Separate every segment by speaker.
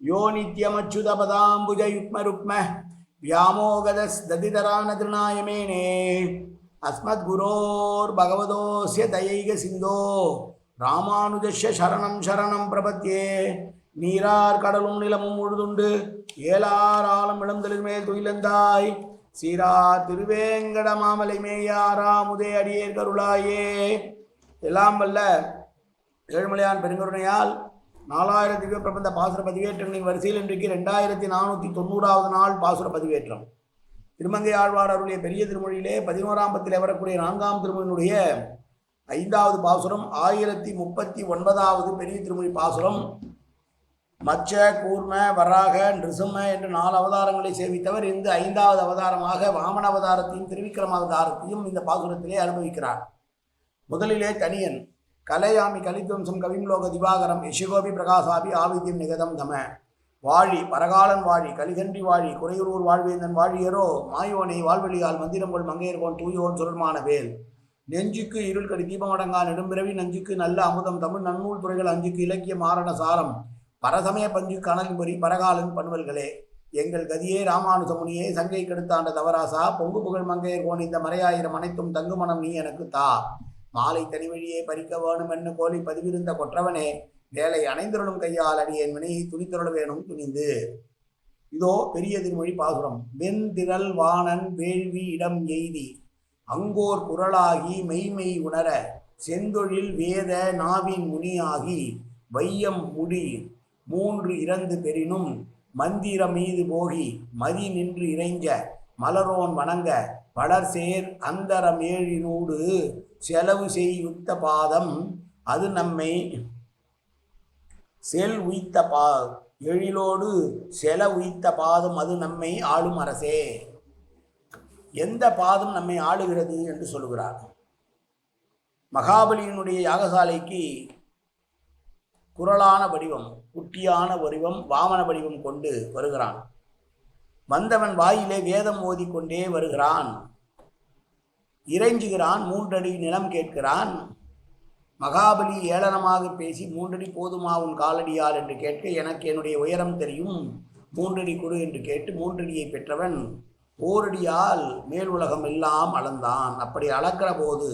Speaker 1: யோ நித்யமச்சுதபதாம்புஜயுக்மருக்ம வியாமோகதஸ்ததிதரானதிருநாயமேனே அஸ்மத் குரோர் பகவதோஸ்ய தயைக சிந்தோ ராமானுஜஸ்ய சரணம் சரணம் பிரபத்தியே நீரார் கடலும் நிலமும் உழுதுண்டு ஏலார் ஆலம் இளந்தலில் மேல் துயிலந்தாய் சீரா திருவேங்கட மாமலை மேயாரா முதே அடியேர் கருளாயே எல்லாம் வல்ல ஏழ்மலையான் பெருங்கருணையால் நாலாயிரம் திவ்ய பிரபந்த பாசுர பதிவேற்றங்களின் வரிசையில் இன்றைக்கு ரெண்டாயிரத்தி நானூற்றி தொண்ணூறாவது நாள் பாசுர பதிவேற்றம். திருமங்கை ஆழ்வார் அவருடைய பெரிய திருமொழியிலே பதினோராம் பத்தில் வரக்கூடிய நான்காம் திருமொழியினுடைய ஐந்தாவது பாசுரம் ஆயிரத்தி முப்பத்தி ஒன்பதாவது பெரிய திருமொழி பாசுரம். மச்ச கூர்ம வராக நிருசும என்ற நாலு அவதாரங்களை சேவித்தவர் இந்த ஐந்தாவது அவதாரமாக வாமன அவதாரத்தையும் திருவிக்ரம அவதாரத்தையும் இந்த பாசுரத்திலே அனுபவிக்கிறார். முதலிலே தனியன் கலையாமி கலித்வம்சம் கவிம்லோக திவாகரம் யசிகோபி பிரகாசாபி ஆவித்யம் நிகதம் தம. வாழி பரகாலன் வாழி கலிகன்றி வாழி குறையூர் வாழ்வேந்தன் வாழியரோ மாயோனை வாழ்வெளியால் மந்திரங்கள் மங்கையர்கோன் தூயோன் சுரமான வேல் நெஞ்சுக்கு இருள் கடி தீபமடங்கா நெடும்பிறவி நஞ்சுக்கு நல்ல அமுதம் தமிழ் நன்னூல் துறைகள் அஞ்சுக்கு இலக்கிய மாரண சாரம். பரசமய பஞ்சு கனல் பொறி பரகாலன் பண்பல்களே எங்கள் கதியே ராமானுசமுனியே சங்கை கெடுத்தாண்ட தவராசா பொங்கு புகழ் மங்கையர் கோன் இந்த மறையாயிரம் அனைத்தும் தங்குமணம் நீ எனக்கு தா. மாலை தனிவழியே பறிக்க வேணும் என்று கோலி பதிவிருந்த கொற்றவனே வேலை அணைந்திரளும் கையால் அடியேன் வினையை துணித்திரள் வேணும் துணிந்து. இதோ பெரிய திருமொழி பாசுரம். வெண்திரள் வாணன் வேள்வி இடம் எய்தி அங்கோர் குரலாகி மெய்மெய் உணர செந்தொழில் வேத நாவின் முனியாகி வையம் முடி மூன்று இறந்து பெறினும் மந்திர மீது போகி மதி நின்று இறைஞ்ச மலரோன் வணங்க பலர்சேர் அந்தரமேழினூடு செலவு செய்யுத்த பாதம் அது நம்மை செல் உய்த்த பா எழிலோடு செல உய்த்த பாதம் அது நம்மை ஆளும் அரசே. எந்த பாதம் நம்மை ஆளுகிறது என்று சொல்கிறார் மகாபலியினுடைய யாகசாலைக்கு குரலான வடிவம் குட்டியான வடிவம் வாமன வடிவம் கொண்டு வருகிறான். வந்தவன் வாயிலே வேதம் ஓதிக்கொண்டே வருகிறான். இறைஞ்சுகிறான் மூன்றடி நிலம் கேட்கிறான். மகாபலி ஏளனமாக பேசி மூன்றடி போதுமா உன் காலடியால்? என்று கேட்க எனக்கு என்னுடைய உயரம் தெரியும். மூன்றடி கொடு என்று கேட்டு மூன்றடியை பெற்றவன் ஓரடியால் மேல் உலகம் எல்லாம் அளந்தான். அப்படி அளக்கிற போது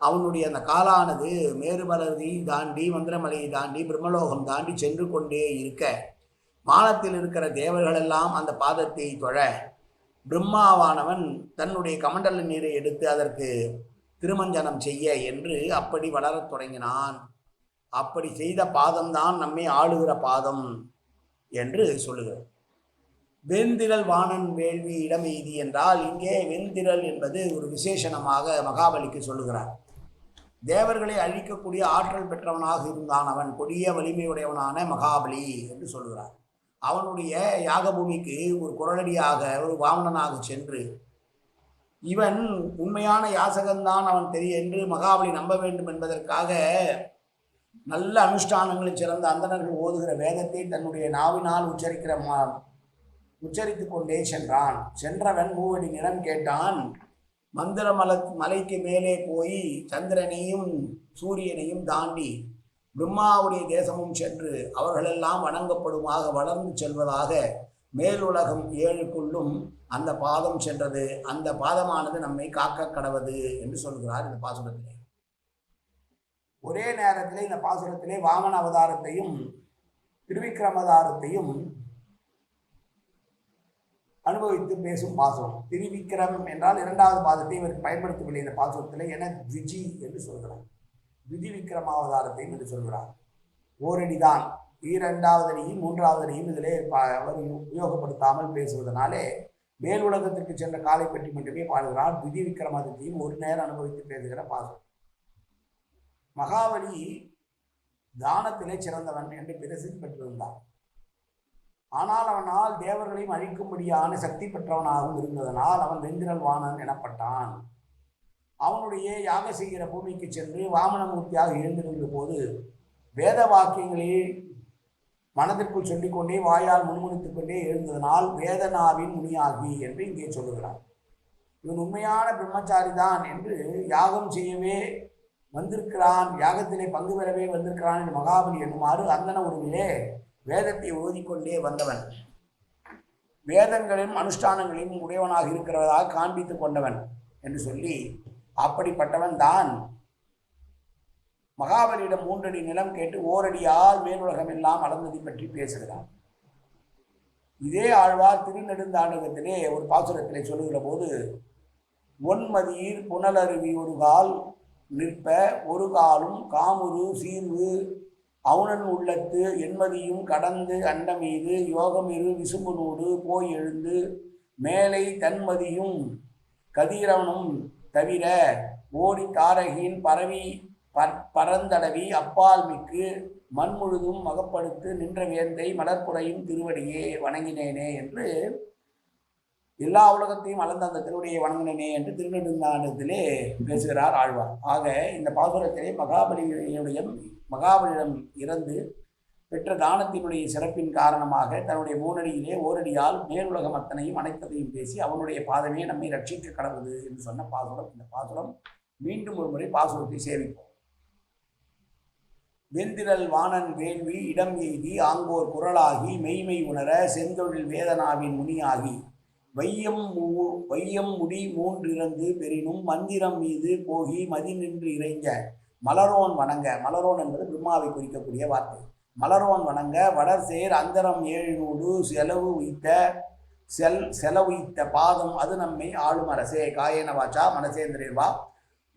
Speaker 1: அவனுடைய அந்த காலானது மேருமலர்தி தாண்டி மந்திரமலையை தாண்டி பிரம்மலோகம் தாண்டி சென்று கொண்டே இருக்க வானத்தில் இருக்கிற தேவர்களெல்லாம் அந்த பாதத்தை தொழ பிரம்மாவானவன் தன்னுடைய கமண்டல நீரை எடுத்து அதற்கு திருமஞ்சனம் செய்ய என்று அப்படி வளரத் தொடங்கினான். அப்படி செய்த பாதம்தான் நம்மை ஆளுகிற பாதம் என்று சொல்லுகிறார் வெந்திரல் வாணன் வேள்வி இடமெய்தி என்றால் இங்கே வெந்திரல் என்பது ஒரு விசேஷணமாக மகாபலிக்கு சொல்லுகிறார். தேவர்களை அழிக்கக்கூடிய ஆற்றல் பெற்றவனாக இருந்தான் அவன் கொடிய வலிமையுடையவனான மகாபலி என்று சொல்லுகிறார். அவனுடைய யாகபூமிக்கு ஒரு குரலடியாக ஒரு வாமனனாக சென்று இவன் உண்மையான யாசகன்தான் அவன் தெரிய என்று மகாபலி நம்ப வேண்டும் என்பதற்காக நல்ல அனுஷ்டானங்களில் சிறந்த அந்தணர்கள் ஓதுகிற வேதத்தை தன்னுடைய நாவினால் உச்சரிக்கிற மா உச்சரித்து கொண்டே சென்றான். சென்றவன் மூவடி நிலம் கேட்டான் மந்திர மலை மலைக்கு மேலே போய் சந்திரனையும் சூரியனையும் தாண்டி பிரம்மாவுடைய தேசமும் சென்று அவர்களெல்லாம் வணங்கப்படுமாக வளர்ந்து செல்வதாக மேலுலகம் ஏழுக்குள்ளும் அந்த பாதம் சென்றது. அந்த பாதமானது நம்மை காக்க கடவது என்று சொல்கிறார் இந்த பாசுரத்திலே. ஒரே நேரத்தில் இந்த பாசுரத்திலே வாமன அவதாரத்தையும் திருவிக்கிரமதாரத்தையும் அனுபவித்து பேசும் பாசுரம். திருவிக்கிரம் என்றால் இரண்டாவது பாதத்தை இவர் பயன்படுத்தவில்லை இந்த பாசுரத்தில். என த்விஜி என்று சொல்கிறார். விதி விக்ரமாவதாரத்தையும் என்று சொல்கிறார். ஓரடிதான் இரண்டாவது அணியும் மூன்றாவது அணியும் இதிலே அவர் உபயோகப்படுத்தாமல் பேசுவதனாலே மேல் உலகத்திற்கு சென்ற காலை பற்றி மட்டுமே பாடுகிறார் விதி விக்ரமாதித்தையும் ஒரு நேரம் அனுபவித்து பேசுகிற பாசம். மகாபலி தானத்திலே சிறந்தவன் என்று பிரசித்தி பெற்றிருந்தான். ஆனால் அவனால் தேவர்களையும் அழிக்கும்படியான சக்தி பெற்றவனாகவும் இருந்ததனால் அவன் வெந்திரல் வாணன் எனப்பட்டான். அவனுடைய யாக செய்கிற பூமிக்கு சென்று வாமனமூர்த்தியாக இருந்திருந்த போது வேத வாக்கியங்களை மனதிற்குள் சொல்லிக்கொண்டே வாயால் முன்முணித்துக் கொண்டே எழுந்ததனால் வேதனாவின் முனியாகி என்று இங்கே சொல்லுகிறான் இவன் உண்மையான பிரம்மச்சாரி தான் என்று யாகம் செய்யவே வந்திருக்கிறான் யாகத்திலே பங்கு பெறவே வந்திருக்கிறான் என்று மகாபலி என்னுமாறு அந்தன உருவிலே வேதத்தை ஓதிக்கொண்டே வந்தவன். வேதங்களையும் அனுஷ்டானங்களையும் உடையவனாக இருக்கிறதாக காண்பித்துக் கொண்டவன் என்று சொல்லி அப்படிப்பட்டவன் தான். மகாபலியிடம் மூன்றடி நிலம் கேட்டு ஓரடியால் மேலுலகம் எல்லாம் அளந்ததை பற்றி பேசுகிறான். இதே ஆழ்வார் திருநெடுந்தாண்டகத்திலே ஒரு பாசுரத்திலே சொல்லுகிற போது ஒன்மதியில் புனலருவி ஒரு கால் நிற்ப ஒரு காலும் காமுரு சீர்வு அவுணன் உள்ளத்து என்மதியும் கடந்து அண்டமீது யோகமிரு விசும்புனூடு போய் எழுந்து மேலை தன்மதியும் கதிரவனும் தவிர ஓடி தாரகின் பரவி பர் பரந்தடவி அப்பால் மிக்கு மண் முழுதும் மகப்படுத்து நின்ற வேந்தை மலர்ப்புறையும் திருவடியே வணங்கினேனே என்று எல்லா உலகத்தையும் அளந்த அந்த திருவடியை வணங்கினேனே என்று திருநெடுந்தாண்டத்திலே பேசுகிறார் ஆழ்வார். ஆக இந்த பாசுரத்திலே மகாபலியுடைய மகாபலியிடம் இறந்து பெற்ற தானத்தினுடைய சிறப்பின் காரணமாக தன்னுடைய மூனடியிலே ஓரடியால் மேலுலகம் அத்தனையும் அனைத்ததையும் பேசி அவனுடைய பாதமே நம்மை ரட்சிக்க கடவுது என்று சொன்ன பாசுரம். இந்த பாசுரம் மீண்டும் ஒரு முறை பாசுரத்தை சேவிப்போம். வெந்திரல் வாணன் வேள்வி இடம் எய்தி ஆங்கோர் குரலாகி மெய்மை உணர செந்தொழில் வேதனாவின் முனியாகி வையம் வையம் முடி மூன்றிறந்து பெறினும் மந்திரம் மீது போகி மதி நின்று இறைஞ்ச மலரோன் வணங்க. மலரோன் என்பது பிரம்மாவை குறிக்கக்கூடிய வார்த்தை. மலரோன் வணங்க வடர்சேர் அந்தரம் ஏழுநூடு செலவு உய்த்த செல் செலவுய்த்த பாதம் அது நம்மை ஆளும் அரசே. காயேன வாச்சா மனசேந்திரேர்வா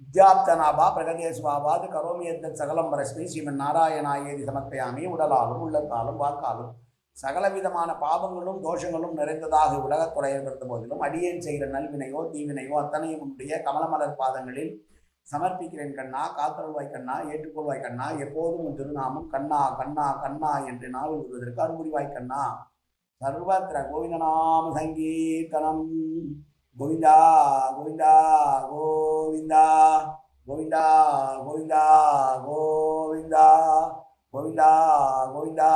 Speaker 1: வித்யாப்தனாபா பிரகதேசுவாபாது கரோமியத்த சகலம் பரஸ்மி ஸ்ரீமன் நாராயணாயேதி சமர்ப்பயாமி உடலாலும் உள்ளத்தாலும் வாக்காலும். சகலவிதமான பாவங்களும் தோஷங்களும் நிறைந்ததாக உலகத் இருந்த போதிலும் அடியேன் செய்கிற நல்வினையோ தீவினையோ அத்தனையும் உன்னுடைய கமலமலர் பாதங்களில் சமர்ப்பிக்கிறேன் கண்ணா காத்தருள்வாய் கண்ணா ஏற்றுக்கொள்வாய் கண்ணா எப்போதும் உன் திருநாமம் கண்ணா கண்ணா கண்ணா என்று நாவல் விடுவதற்கு அருள்புரிவாய் கண்ணா. சர்வத்திர கோவிந்தநாம சங்கீர்த்தனம். கோவிந்தா கோவிந்தா கோவிந்தா கோவிந்தா கோவிந்தா கோவிந்தா கோவிந்தா கோவிந்தா கோவிந்தா.